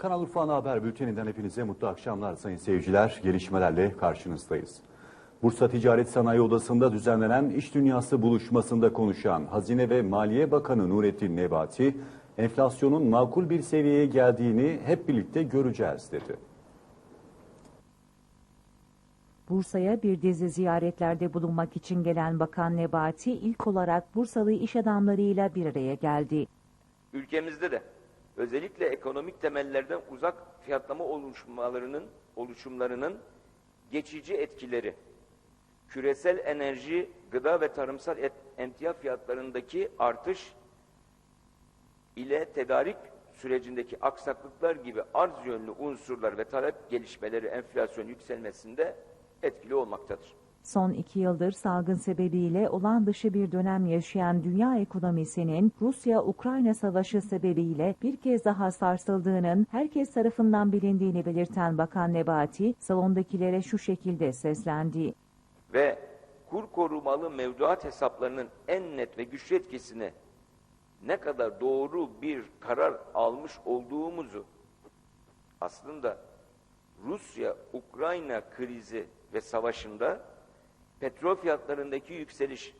Kanal Urfa Ana Haber Bülteni'nden hepinize mutlu akşamlar sayın seyirciler. Gelişmelerle karşınızdayız. Bursa Ticaret Sanayi Odası'nda düzenlenen İş Dünyası buluşmasında konuşan Hazine ve Maliye Bakanı Nurettin Nebati, enflasyonun makul bir seviyeye geldiğini hep birlikte göreceğiz dedi. Bursa'ya bir dizi ziyaretlerde bulunmak için gelen Bakan Nebati ilk olarak Bursalı iş adamlarıyla bir araya geldi. ülkemizde de özellikle ekonomik temellerden uzak fiyatlama oluşmalarının oluşumlarının geçici etkileri, küresel enerji, gıda ve tarımsal et, emtia fiyatlarındaki artış ile tedarik sürecindeki aksaklıklar gibi arz yönlü unsurlar ve talep gelişmeleri enflasyon yükselmesinde etkili olmaktadır. Son iki yıldır salgın sebebiyle olağan dışı bir dönem yaşayan dünya ekonomisinin Rusya-Ukrayna savaşı sebebiyle bir kez daha sarsıldığının herkes tarafından bilindiğini belirten Bakan Nebati, salondakilere şu şekilde seslendi. ve kur korumalı mevduat hesaplarının en net ve güçlü etkisini ne kadar doğru bir karar almış olduğumuzu aslında Rusya-Ukrayna krizi ve savaşında petrol fiyatlarındaki yükseliş,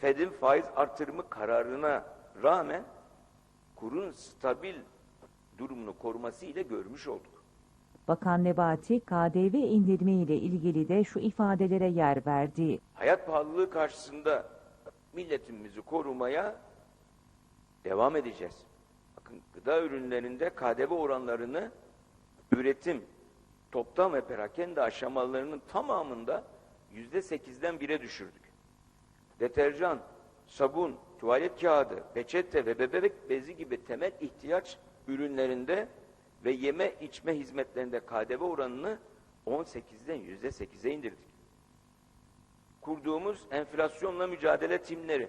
Fed'in faiz artırımı kararına rağmen kurun stabil durumunu koruması ile görmüş olduk. Bakan Nebati, KDV indirimi ile ilgili de şu ifadelere yer verdi. hayat pahalılığı karşısında milletimizi korumaya devam edeceğiz. Bakın gıda ürünlerinde KDV oranlarını üretim, toptan ve perakende aşamalarının tamamında yüzde sekizden bire düşürdük. Deterjan, sabun, tuvalet kağıdı, peçete ve bebek bezi gibi temel ihtiyaç ürünlerinde ve yeme içme hizmetlerinde KDV oranını 18'den yüzde sekize indirdik kurduğumuz enflasyonla mücadele timleri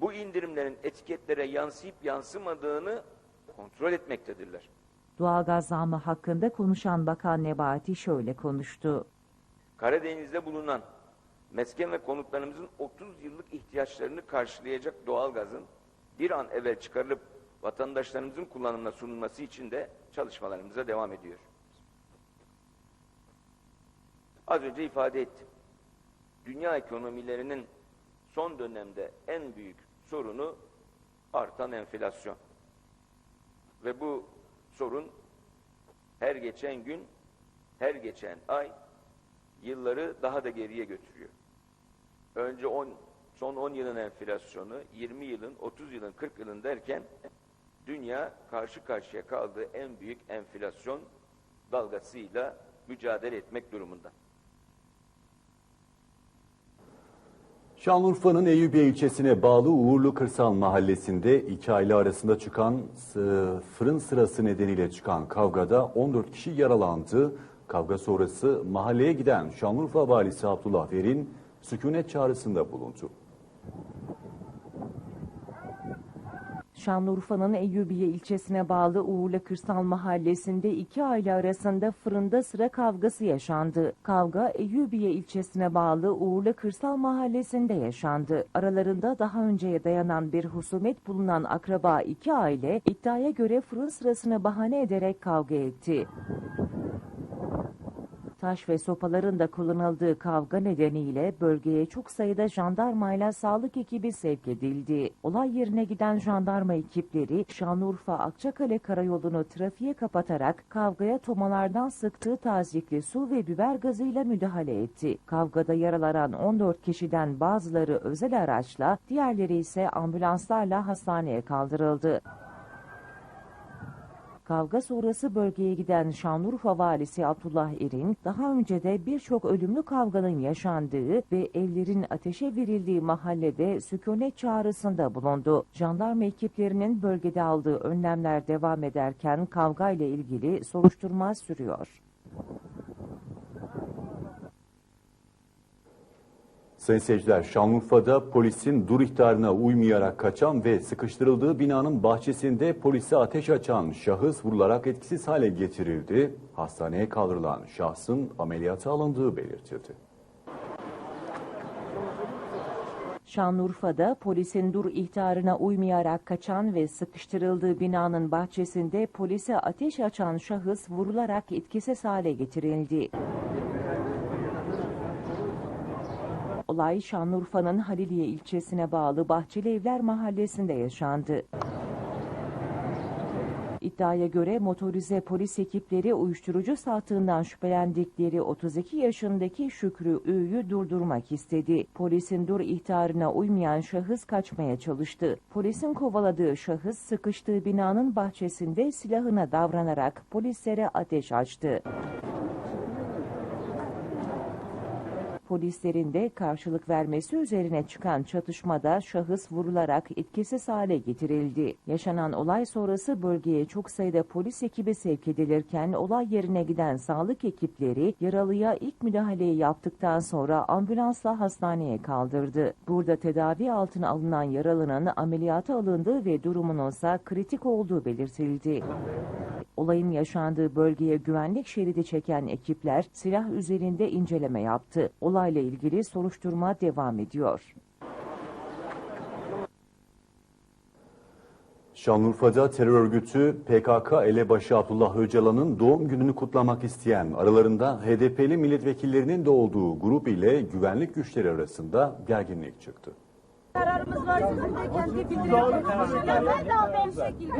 bu indirimlerin etiketlere yansıyıp yansımadığını kontrol etmektedirler. Doğalgaz zammı hakkında konuşan Bakan Nebati şöyle konuştu. Karadeniz'de bulunan mesken ve konutlarımızın 30 yıllık ihtiyaçlarını karşılayacak doğalgazın bir an evvel çıkarılıp vatandaşlarımızın kullanımına sunulması için de çalışmalarımıza devam ediyor. Az önce ifade ettim. Dünya ekonomilerinin son dönemde en büyük sorunu artan enflasyon. Ve bu sorun her geçen gün, her geçen ay yılları daha da geriye götürüyor. Önce 10, son 10 yılın enflasyonu, 20 yılın, 30 yılın, 40 yılın derken dünya karşı karşıya kaldığı en büyük enflasyon dalgasıyla mücadele etmek durumunda. Şanlıurfa'nın Eyüpiye ilçesine bağlı Uğurlu Kırsal Mahallesi'nde iki aile arasında çıkan e, fırın sırası nedeniyle çıkan kavgada 14 kişi yaralandı. Kavga sonrası mahalleye giden Şanlıurfa Valisi Abdullah Verin sükunet çağrısında bulundu. Şanlıurfa'nın Eyyubiye ilçesine bağlı Uğurlu Kırsal Mahallesi'nde iki aile arasında fırında sıra kavgası yaşandı. Kavga Eyyubiye ilçesine bağlı Uğurlu Kırsal Mahallesi'nde yaşandı. Aralarında daha önceye dayanan bir husumet bulunan akraba iki aile iddiaya göre fırın sırasını bahane ederek kavga etti. Taş ve sopaların da kullanıldığı kavga nedeniyle bölgeye çok sayıda jandarmayla sağlık ekibi sevk edildi. Olay yerine giden jandarma ekipleri Şanlıurfa Akçakale karayolunu trafiğe kapatarak kavgaya tomalardan sıktığı tazikli su ve biber gazıyla müdahale etti. Kavgada yaralanan 14 kişiden bazıları özel araçla, diğerleri ise ambulanslarla hastaneye kaldırıldı. Kavga sonrası bölgeye giden Şanlıurfa valisi Abdullah Erin, daha önce de birçok ölümlü kavganın yaşandığı ve evlerin ateşe verildiği mahallede sükunet çağrısında bulundu. Jandarma ekiplerinin bölgede aldığı önlemler devam ederken kavga ile ilgili soruşturma sürüyor. Sayın seyirciler, Şanlıurfa'da polisin dur ihtarına uymayarak kaçan ve sıkıştırıldığı binanın bahçesinde polise ateş açan şahıs vurularak etkisiz hale getirildi. Hastaneye kaldırılan şahsın ameliyata alındığı belirtildi. Şanlıurfa'da polisin dur ihtarına uymayarak kaçan ve sıkıştırıldığı binanın bahçesinde polise ateş açan şahıs vurularak etkisiz hale getirildi. Olay Şanlıurfa'nın Haliliye ilçesine bağlı Bahçeli Evler mahallesinde yaşandı. İddiaya göre motorize polis ekipleri uyuşturucu sattığından şüphelendikleri 32 yaşındaki Şükrü Ü'yü durdurmak istedi. Polisin dur ihtarına uymayan şahıs kaçmaya çalıştı. Polisin kovaladığı şahıs sıkıştığı binanın bahçesinde silahına davranarak polislere ateş açtı. Polislerin de karşılık vermesi üzerine çıkan çatışmada şahıs vurularak etkisiz hale getirildi. Yaşanan olay sonrası bölgeye çok sayıda polis ekibi sevk edilirken olay yerine giden sağlık ekipleri yaralıya ilk müdahaleyi yaptıktan sonra ambulansla hastaneye kaldırdı. Burada tedavi altına alınan yaralının ameliyata alındığı ve durumunun ise kritik olduğu belirtildi. Olayın yaşandığı bölgeye güvenlik şeridi çeken ekipler silah üzerinde inceleme yaptı. Olayla ilgili soruşturma devam ediyor. Şanlıurfa'da terör örgütü PKK elebaşı Abdullah Öcalan'ın doğum gününü kutlamak isteyen aralarında HDP'li milletvekillerinin de olduğu grup ile güvenlik güçleri arasında gerginlik çıktı. Kararımız var sizin de kendi bildiriyorsunuz. Ya ben de ben şekil.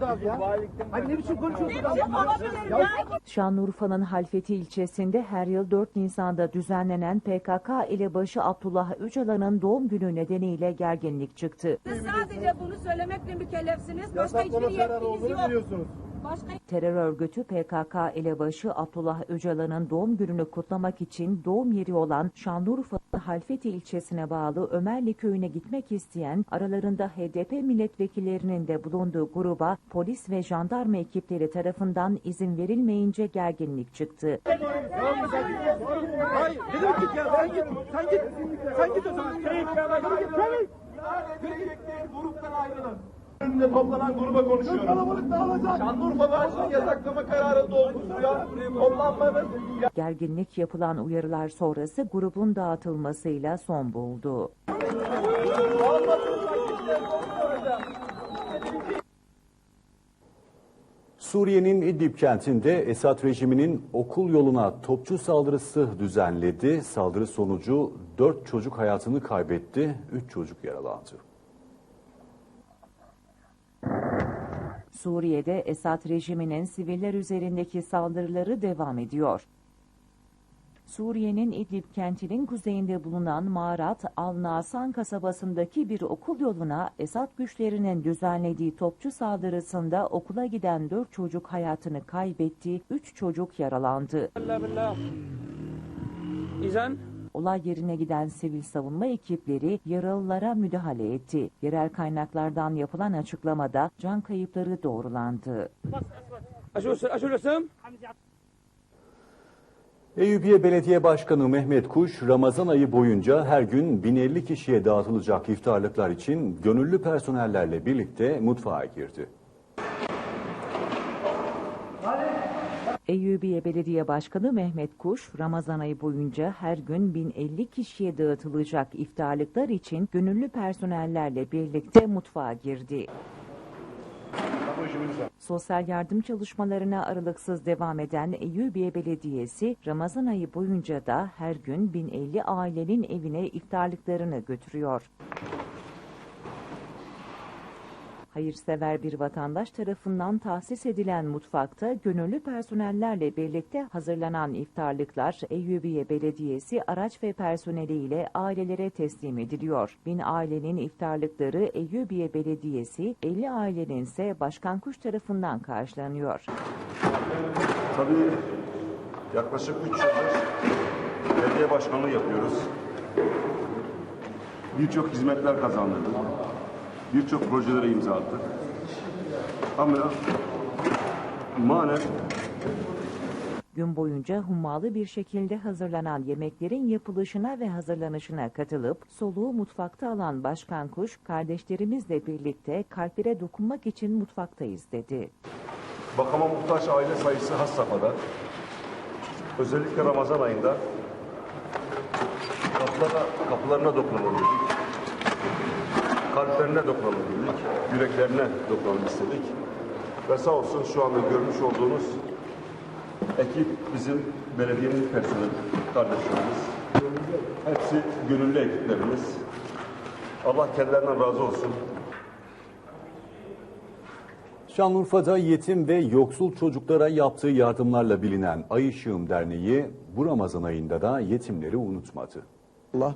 Ben ya. Hani ne biçim konuşuyorsun? Ne biçim olabilir ya? Şanlıurfa'nın Halfeti ilçesinde her yıl 4 Nisan'da düzenlenen PKK elebaşı Abdullah Öcalan'ın doğum günü nedeniyle gerginlik çıktı. Siz sadece bunu söylemekle mükellefsiniz. Başka hiçbir yetkiniz yok. Başka Terör örgütü PKK elebaşı Abdullah Öcalan'ın doğum gününü kutlamak için doğum yeri olan Şanlıurfa Halfeti ilçesine bağlı Ömerli köyüne gitmek isteyen aralarında HDP milletvekillerinin de bulunduğu gruba polis ve jandarma ekipleri tarafından izin verilmeyince gerginlik çıktı. Hayır, git ya? Sen git, sen git. Sen git o zaman. Yürü git, yürü git, yürü git. gruptan ayrılın. Önünde toplanan gruba konuşuyorum. Kalabalık dağılacak. Şanlıurfa Valisi'nin yasaklama kararı doğrultusuyla Gerginlik yapılan uyarılar sonrası grubun dağıtılmasıyla son buldu. Suriye'nin İdlib kentinde Esad rejiminin okul yoluna topçu saldırısı düzenledi. Saldırı sonucu 4 çocuk hayatını kaybetti, 3 çocuk yaralandı. Suriye'de Esad rejiminin siviller üzerindeki saldırıları devam ediyor. Suriye'nin İdlib kentinin kuzeyinde bulunan Marat Al-Nasan kasabasındaki bir okul yoluna Esad güçlerinin düzenlediği topçu saldırısında okula giden 4 çocuk hayatını kaybetti, 3 çocuk yaralandı. İzan Olay yerine giden sivil savunma ekipleri yaralılara müdahale etti. Yerel kaynaklardan yapılan açıklamada can kayıpları doğrulandı. Eyüpiye Belediye Başkanı Mehmet Kuş, Ramazan ayı boyunca her gün 1050 kişiye dağıtılacak iftarlıklar için gönüllü personellerle birlikte mutfağa girdi. Eyyubiye Belediye Başkanı Mehmet Kuş, Ramazan ayı boyunca her gün 1050 kişiye dağıtılacak iftarlıklar için gönüllü personellerle birlikte mutfağa girdi. Sosyal yardım çalışmalarına aralıksız devam eden Eyyubiye Belediyesi, Ramazan ayı boyunca da her gün 1050 ailenin evine iftarlıklarını götürüyor. Hayırsever bir vatandaş tarafından tahsis edilen mutfakta gönüllü personellerle birlikte hazırlanan iftarlıklar Eyyubiye Belediyesi araç ve personeliyle ailelere teslim ediliyor. Bin ailenin iftarlıkları Eyyubiye Belediyesi, 50 ailenin ise Başkan Kuş tarafından karşılanıyor. Tabii yaklaşık 3 yıldır belediye başkanlığı yapıyoruz. Birçok hizmetler kazandırdık. Birçok projelere imza attık. Ama manen Gün boyunca hummalı bir şekilde hazırlanan yemeklerin yapılışına ve hazırlanışına katılıp soluğu mutfakta alan Başkan Kuş, kardeşlerimizle birlikte kalplere dokunmak için mutfaktayız dedi. bakama muhtaç aile sayısı has safhada. Özellikle Ramazan ayında kapılarına, kapılarına dokunalım dedik. Kalplerine dokunalım dedik, yüreklerine dokunalım istedik. Ve sağ olsun şu anda görmüş olduğunuz ekip bizim belediyenin personeli, kardeşlerimiz. Hepsi gönüllü ekiplerimiz. Allah kendilerinden razı olsun. Şanlıurfa'da yetim ve yoksul çocuklara yaptığı yardımlarla bilinen Ay Işığım Derneği bu Ramazan ayında da yetimleri unutmadı. Allah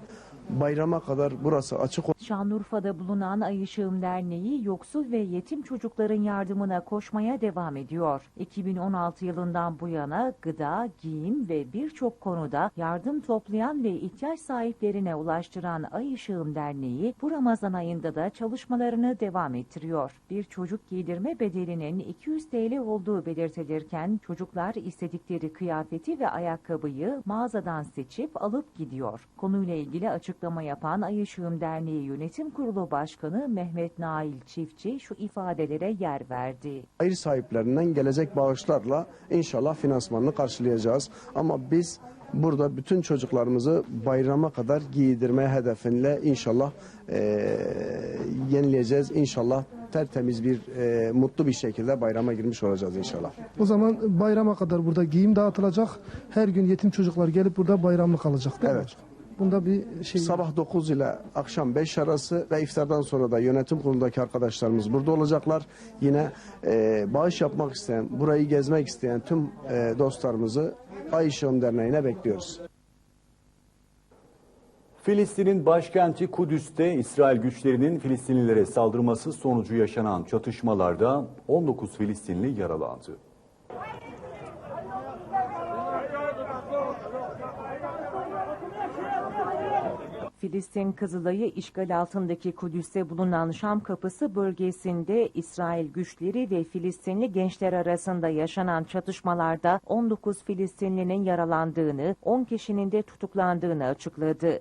bayrama kadar burası açık Şanlıurfa'da bulunan Ay Işığım Derneği yoksul ve yetim çocukların yardımına koşmaya devam ediyor. 2016 yılından bu yana gıda, giyim ve birçok konuda yardım toplayan ve ihtiyaç sahiplerine ulaştıran Ay Işığım Derneği bu Ramazan ayında da çalışmalarını devam ettiriyor. Bir çocuk giydirme bedelinin 200 TL olduğu belirtilirken çocuklar istedikleri kıyafeti ve ayakkabıyı mağazadan seçip alıp gidiyor. Konuyla ilgili açıklama yapan Ay Işığım Derneği Yönetim Kurulu Başkanı Mehmet Nail Çiftçi şu ifadelere yer verdi. hayır sahiplerinden gelecek bağışlarla inşallah finansmanını karşılayacağız. Ama biz burada bütün çocuklarımızı bayrama kadar giydirme hedefinle inşallah eee, yenileyeceğiz. İnşallah tertemiz bir eee, mutlu bir şekilde bayrama girmiş olacağız inşallah. O zaman bayrama kadar burada giyim dağıtılacak. Her gün yetim çocuklar gelip burada bayramlık alacak değil mi Evet. başkanım? Bunda bir şey Sabah 9 ile akşam 5 arası ve iftardan sonra da yönetim kurulundaki arkadaşlarımız burada olacaklar. Yine eee, bağış yapmak isteyen, burayı gezmek isteyen tüm eee, dostlarımızı Ay Işığım Derneği'ne bekliyoruz. Filistin'in başkenti Kudüs'te İsrail güçlerinin Filistinlilere saldırması sonucu yaşanan çatışmalarda 19 Filistinli yaralandı. Filistin Kızılay'ı işgal altındaki Kudüs'te bulunan Şam Kapısı bölgesinde İsrail güçleri ve Filistinli gençler arasında yaşanan çatışmalarda 19 Filistinlinin yaralandığını, 10 kişinin de tutuklandığını açıkladı.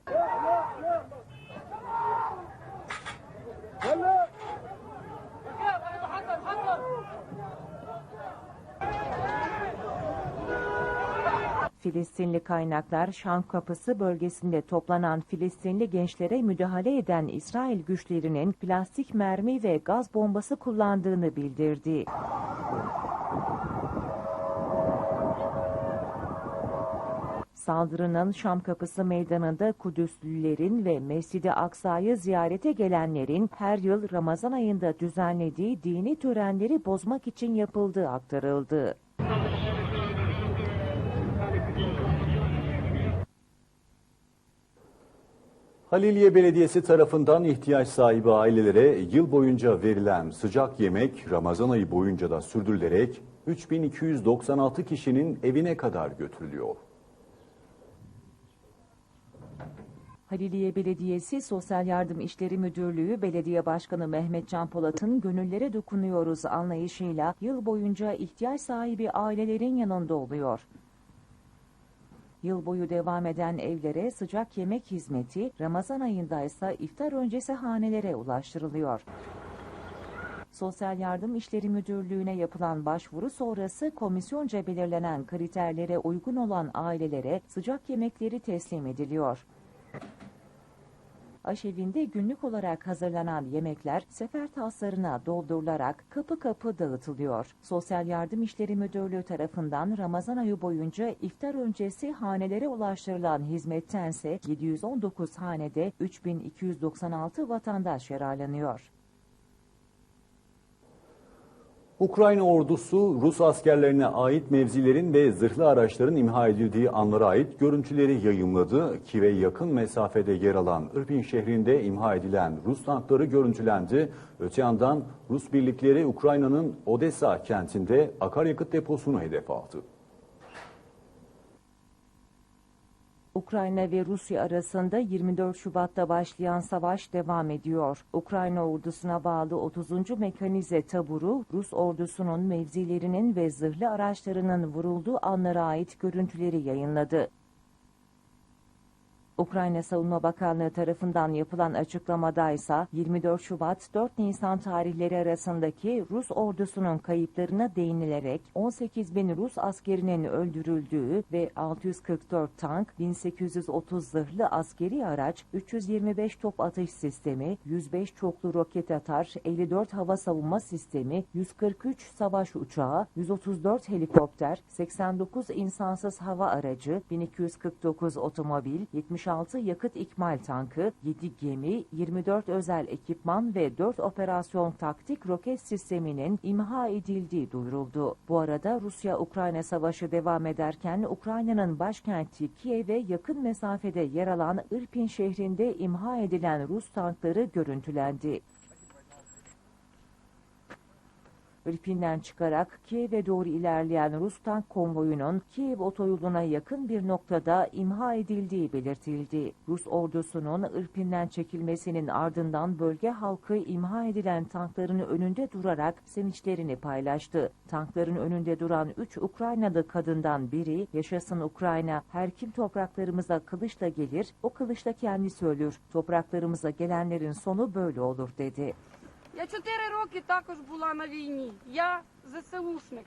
Filistinli kaynaklar Şam Kapısı bölgesinde toplanan Filistinli gençlere müdahale eden İsrail güçlerinin plastik mermi ve gaz bombası kullandığını bildirdi. Saldırının Şam Kapısı meydanında Kudüslülerin ve Mescid-i Aksa'yı ziyarete gelenlerin her yıl Ramazan ayında düzenlediği dini törenleri bozmak için yapıldığı aktarıldı. Haliliye Belediyesi tarafından ihtiyaç sahibi ailelere yıl boyunca verilen sıcak yemek Ramazan ayı boyunca da sürdürülerek 3296 kişinin evine kadar götürülüyor. Haliliye Belediyesi Sosyal Yardım İşleri Müdürlüğü Belediye Başkanı Mehmet Can Polat'ın gönüllere dokunuyoruz anlayışıyla yıl boyunca ihtiyaç sahibi ailelerin yanında oluyor. Yıl boyu devam eden evlere sıcak yemek hizmeti Ramazan ayında ise iftar öncesi hanelere ulaştırılıyor. Sosyal Yardım İşleri Müdürlüğü'ne yapılan başvuru sonrası komisyonca belirlenen kriterlere uygun olan ailelere sıcak yemekleri teslim ediliyor. Aşevinde günlük olarak hazırlanan yemekler sefer taslarına doldurularak kapı kapı dağıtılıyor. Sosyal Yardım İşleri Müdürlüğü tarafından Ramazan ayı boyunca iftar öncesi hanelere ulaştırılan hizmettense 719 hanede 3296 vatandaş yararlanıyor. Ukrayna ordusu Rus askerlerine ait mevzilerin ve zırhlı araçların imha edildiği anlara ait görüntüleri yayımladı. Kiev'e yakın mesafede yer alan Irpin şehrinde imha edilen Rus tankları görüntülendi. Öte yandan Rus birlikleri Ukrayna'nın Odessa kentinde akaryakıt deposunu hedef aldı. Ukrayna ve Rusya arasında 24 Şubat'ta başlayan savaş devam ediyor. Ukrayna ordusuna bağlı 30. Mekanize Taburu, Rus ordusunun mevzilerinin ve zırhlı araçlarının vurulduğu anlara ait görüntüleri yayınladı. Ukrayna Savunma Bakanlığı tarafından yapılan açıklamada ise 24 Şubat 4 Nisan tarihleri arasındaki Rus ordusunun kayıplarına değinilerek 18 bin Rus askerinin öldürüldüğü ve 644 tank, 1830 zırhlı askeri araç, 325 top atış sistemi, 105 çoklu roket atar, 54 hava savunma sistemi, 143 savaş uçağı, 134 helikopter, 89 insansız hava aracı, 1249 otomobil, 76 yakıt ikmal tankı, 7 gemi, 24 özel ekipman ve 4 operasyon taktik roket sisteminin imha edildiği duyuruldu. Bu arada Rusya-Ukrayna savaşı devam ederken Ukrayna'nın başkenti Kiev'e yakın mesafede yer alan Irpin şehrinde imha edilen Rus tankları görüntülendi. Irpin'den çıkarak Kiev'e doğru ilerleyen Rus tank konvoyunun Kiev otoyoluna yakın bir noktada imha edildiği belirtildi. Rus ordusunun Irpin'den çekilmesinin ardından bölge halkı imha edilen tankların önünde durarak sevinçlerini paylaştı. Tankların önünde duran 3 Ukraynalı kadından biri yaşasın Ukrayna her kim topraklarımıza kılıçla gelir o kılıçla kendisi ölür. Topraklarımıza gelenlerin sonu böyle olur dedi. Я чотири роки також була на війні. Я ЗСУшник.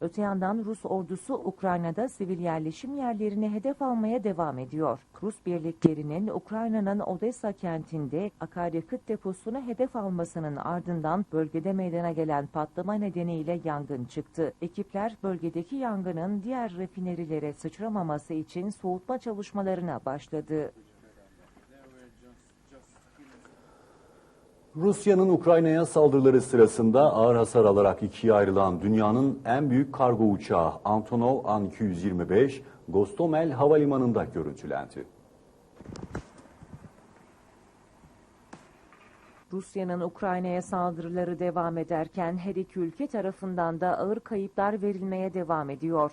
Öte yandan Rus ordusu Ukrayna'da sivil yerleşim yerlerini hedef almaya devam ediyor. Rus birliklerinin Ukrayna'nın Odessa kentinde akaryakıt deposunu hedef almasının ardından bölgede meydana gelen patlama nedeniyle yangın çıktı. Ekipler bölgedeki yangının diğer refinerilere sıçramaması için soğutma çalışmalarına başladı. Rusya'nın Ukrayna'ya saldırıları sırasında ağır hasar alarak ikiye ayrılan dünyanın en büyük kargo uçağı Antonov An-225 Gostomel Havalimanı'nda görüntülendi. Rusya'nın Ukrayna'ya saldırıları devam ederken her iki ülke tarafından da ağır kayıplar verilmeye devam ediyor.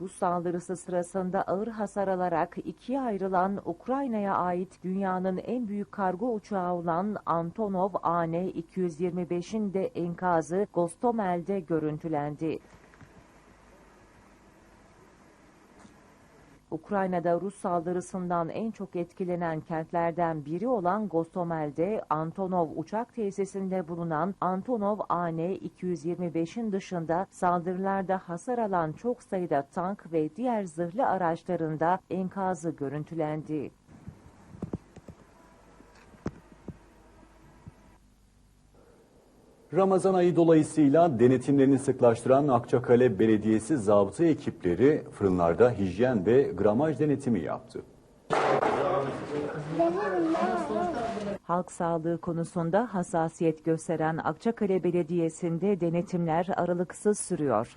Rus saldırısı sırasında ağır hasar alarak ikiye ayrılan Ukrayna'ya ait dünyanın en büyük kargo uçağı olan Antonov AN-225'in de enkazı Gostomel'de görüntülendi. Ukrayna'da Rus saldırısından en çok etkilenen kentlerden biri olan Gostomel'de Antonov uçak tesisinde bulunan Antonov AN-225'in dışında saldırılarda hasar alan çok sayıda tank ve diğer zırhlı araçlarında enkazı görüntülendi. Ramazan ayı dolayısıyla denetimlerini sıklaştıran Akçakale Belediyesi zabıta ekipleri fırınlarda hijyen ve gramaj denetimi yaptı. Halk sağlığı konusunda hassasiyet gösteren Akçakale Belediyesi'nde denetimler aralıksız sürüyor.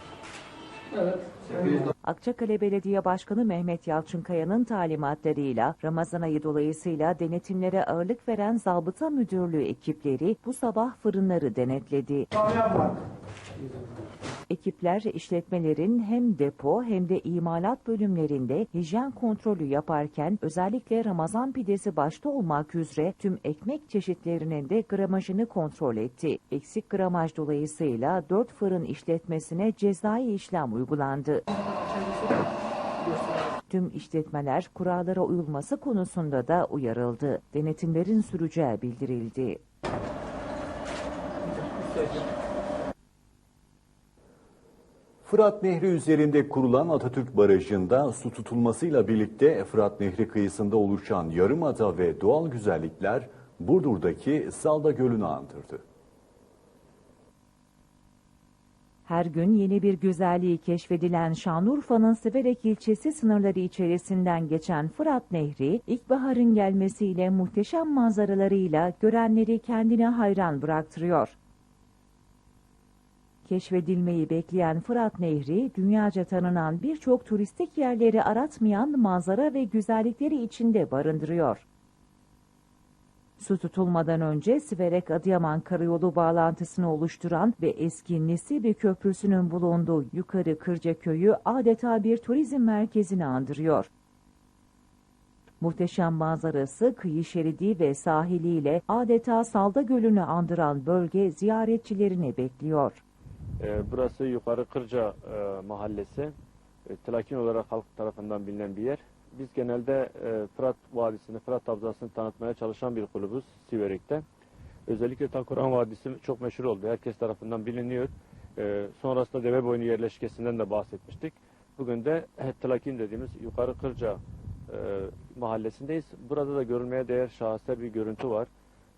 Akçakale Belediye Başkanı Mehmet Yalçınkaya'nın talimatlarıyla Ramazan ayı dolayısıyla denetimlere ağırlık veren Zabıta Müdürlüğü ekipleri bu sabah fırınları denetledi. Ekipler işletmelerin hem depo hem de imalat bölümlerinde hijyen kontrolü yaparken özellikle Ramazan pidesi başta olmak üzere tüm ekmek çeşitlerinin de gramajını kontrol etti. Eksik gramaj dolayısıyla 4 fırın işletmesine cezai işlem uygulandı. Tüm işletmeler kurallara uyulması konusunda da uyarıldı. Denetimlerin süreceği bildirildi. Fırat Nehri üzerinde kurulan Atatürk Barajı'nda su tutulmasıyla birlikte Fırat Nehri kıyısında oluşan yarımada ve doğal güzellikler Burdur'daki Salda Gölü'nü andırdı. Her gün yeni bir güzelliği keşfedilen Şanlıurfa'nın Siverek ilçesi sınırları içerisinden geçen Fırat Nehri, ilkbaharın gelmesiyle muhteşem manzaralarıyla görenleri kendine hayran bıraktırıyor. Keşfedilmeyi bekleyen Fırat Nehri, dünyaca tanınan birçok turistik yerleri aratmayan manzara ve güzellikleri içinde barındırıyor. Su tutulmadan önce Siverek Adıyaman Karayolu bağlantısını oluşturan ve eski Nesibi Köprüsü'nün bulunduğu Yukarı Kırca Köyü adeta bir turizm merkezini andırıyor. Muhteşem manzarası, kıyı şeridi ve sahiliyle adeta Salda Gölü'nü andıran bölge ziyaretçilerini bekliyor. Ee, Burası Yukarı Kırca e, mahallesi. e, Tlakin olarak halk tarafından bilinen bir yer. Biz genelde e, Fırat Vadisi'ni, Fırat Havzası'nı tanıtmaya çalışan bir kulübüz Siverik'te. Özellikle Takuran Vadisi çok meşhur oldu. Herkes tarafından biliniyor. E, sonrasında deve boynu yerleşkesinden de bahsetmiştik. Bugün de Tlakin dediğimiz Yukarı Kırca e, mahallesindeyiz. Burada da görülmeye değer şaheser bir görüntü var.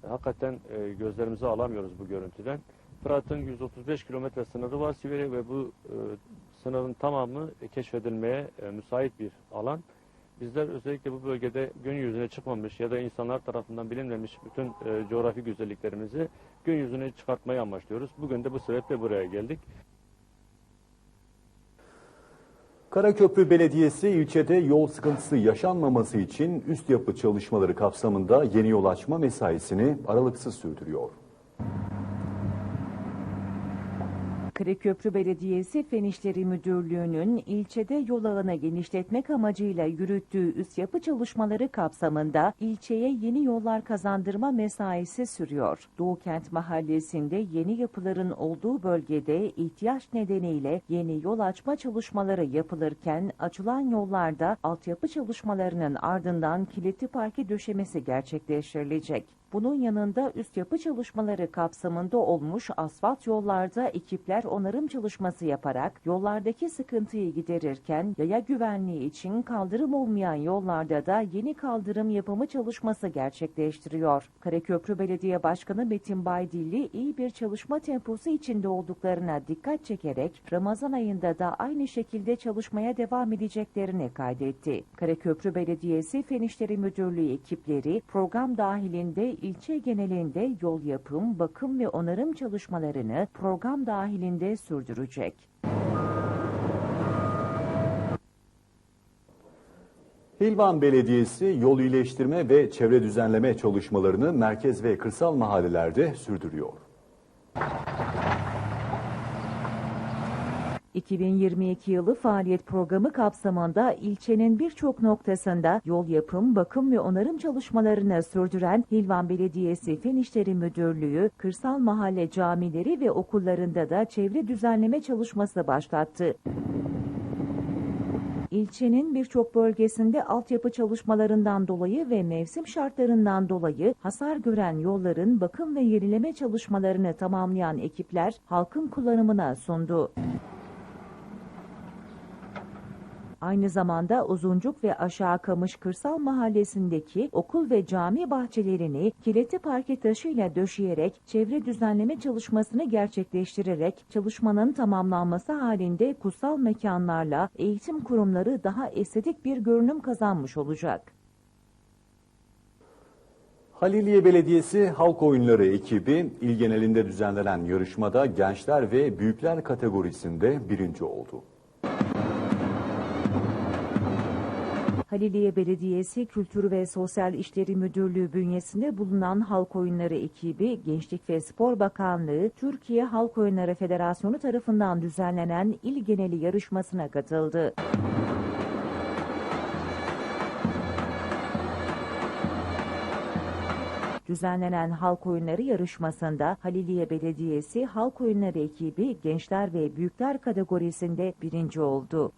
E, hakikaten e, gözlerimizi alamıyoruz bu görüntüden. Fırat'ın 135 kilometre sınırı var Siverek ve bu e, sınırın tamamı e, keşfedilmeye e, müsait bir alan. Bizler özellikle bu bölgede gün yüzüne çıkmamış ya da insanlar tarafından bilinmemiş bütün e, coğrafi güzelliklerimizi gün yüzüne çıkartmayı amaçlıyoruz. Bugün de bu sebeple buraya geldik. Karaköprü Belediyesi ilçede yol sıkıntısı yaşanmaması için üst yapı çalışmaları kapsamında yeni yol açma mesaisini aralıksız sürdürüyor. Karaköprü Belediyesi Fen İşleri Müdürlüğü'nün ilçede yol ağını genişletmek amacıyla yürüttüğü üst yapı çalışmaları kapsamında ilçeye yeni yollar kazandırma mesaisi sürüyor. Doğukent Mahallesi'nde yeni yapıların olduğu bölgede ihtiyaç nedeniyle yeni yol açma çalışmaları yapılırken açılan yollarda altyapı çalışmalarının ardından kilitli parke döşemesi gerçekleştirilecek. Bunun yanında üst yapı çalışmaları kapsamında olmuş asfalt yollarda ekipler onarım çalışması yaparak yollardaki sıkıntıyı giderirken yaya güvenliği için kaldırım olmayan yollarda da yeni kaldırım yapımı çalışması gerçekleştiriyor. Karaköprü Belediye Başkanı Metin Baydilli iyi bir çalışma temposu içinde olduklarına dikkat çekerek Ramazan ayında da aynı şekilde çalışmaya devam edeceklerini kaydetti. Karaköprü Belediyesi Fen İşleri Müdürlüğü ekipleri program dahilinde ilçe genelinde yol yapım, bakım ve onarım çalışmalarını program dahilinde sürdürecek. Hilvan Belediyesi yol iyileştirme ve çevre düzenleme çalışmalarını merkez ve kırsal mahallelerde sürdürüyor. 2022 yılı faaliyet programı kapsamında ilçenin birçok noktasında yol yapım, bakım ve onarım çalışmalarını sürdüren Hilvan Belediyesi Fen İşleri Müdürlüğü, kırsal mahalle camileri ve okullarında da çevre düzenleme çalışması başlattı. İlçenin birçok bölgesinde altyapı çalışmalarından dolayı ve mevsim şartlarından dolayı hasar gören yolların bakım ve yenileme çalışmalarını tamamlayan ekipler halkın kullanımına sundu. Aynı zamanda Uzuncuk ve Aşağı Kamış Kırsal Mahallesi'ndeki okul ve cami bahçelerini kilitli parke taşıyla döşeyerek çevre düzenleme çalışmasını gerçekleştirerek çalışmanın tamamlanması halinde kutsal mekanlarla eğitim kurumları daha estetik bir görünüm kazanmış olacak. Haliliye Belediyesi Halk Oyunları ekibi il genelinde düzenlenen yarışmada gençler ve büyükler kategorisinde birinci oldu. Haliliye Belediyesi Kültür ve Sosyal İşleri Müdürlüğü bünyesinde bulunan Halk Oyunları ekibi Gençlik ve Spor Bakanlığı Türkiye Halk Oyunları Federasyonu tarafından düzenlenen il geneli yarışmasına katıldı. Düzenlenen halk oyunları yarışmasında Haliliye Belediyesi Halk Oyunları ekibi gençler ve büyükler kategorisinde birinci oldu.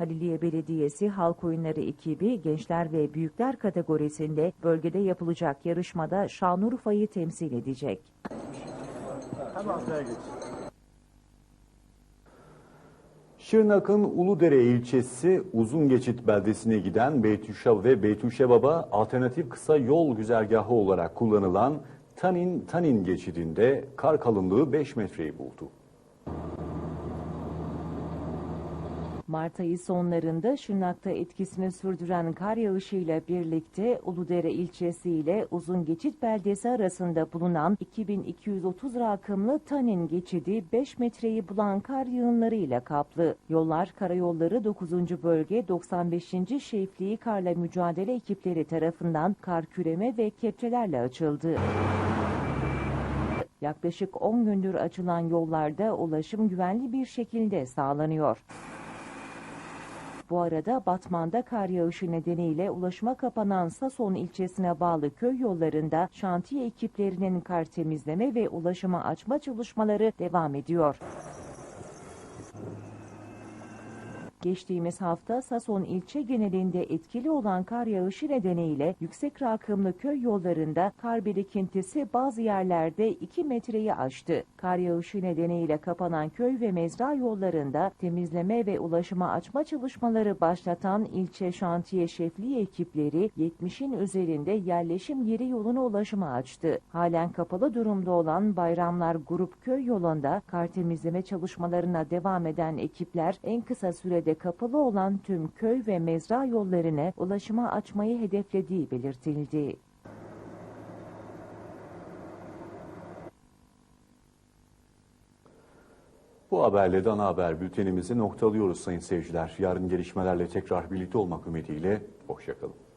Haliliye Belediyesi Halk Oyunları ekibi gençler ve büyükler kategorisinde bölgede yapılacak yarışmada Şanlıurfa'yı temsil edecek. Şırnak'ın Uludere ilçesi Uzun Geçit beldesine giden Beytüşşah ve Beytüşşebaba alternatif kısa yol güzergahı olarak kullanılan Tanin Tanin geçidinde kar kalınlığı 5 metreyi buldu. Mart ayı sonlarında Şırnak'ta etkisini sürdüren kar yağışıyla birlikte Uludere ilçesi ile Uzun Geçit beldesi arasında bulunan 2230 rakımlı Tanin geçidi 5 metreyi bulan kar yığınlarıyla kaplı. Yollar Karayolları 9. Bölge 95. Şefliği Karla Mücadele ekipleri tarafından kar küreme ve kepçelerle açıldı. Yaklaşık 10 gündür açılan yollarda ulaşım güvenli bir şekilde sağlanıyor. Bu arada Batman'da kar yağışı nedeniyle ulaşıma kapanan Sason ilçesine bağlı köy yollarında şantiye ekiplerinin kar temizleme ve ulaşıma açma çalışmaları devam ediyor. Geçtiğimiz hafta Sason ilçe genelinde etkili olan kar yağışı nedeniyle yüksek rakımlı köy yollarında kar birikintisi bazı yerlerde 2 metreyi aştı. Kar yağışı nedeniyle kapanan köy ve mezra yollarında temizleme ve ulaşıma açma çalışmaları başlatan ilçe şantiye şefliği ekipleri 70'in üzerinde yerleşim yeri yoluna ulaşıma açtı. Halen kapalı durumda olan Bayramlar Grup Köy yolunda kar temizleme çalışmalarına devam eden ekipler en kısa sürede kapalı olan tüm köy ve mezra yollarını ulaşıma açmayı hedeflediği belirtildi. Bu haberle de ana haber bültenimizi noktalıyoruz sayın seyirciler. Yarın gelişmelerle tekrar birlikte olmak ümidiyle. Hoşçakalın.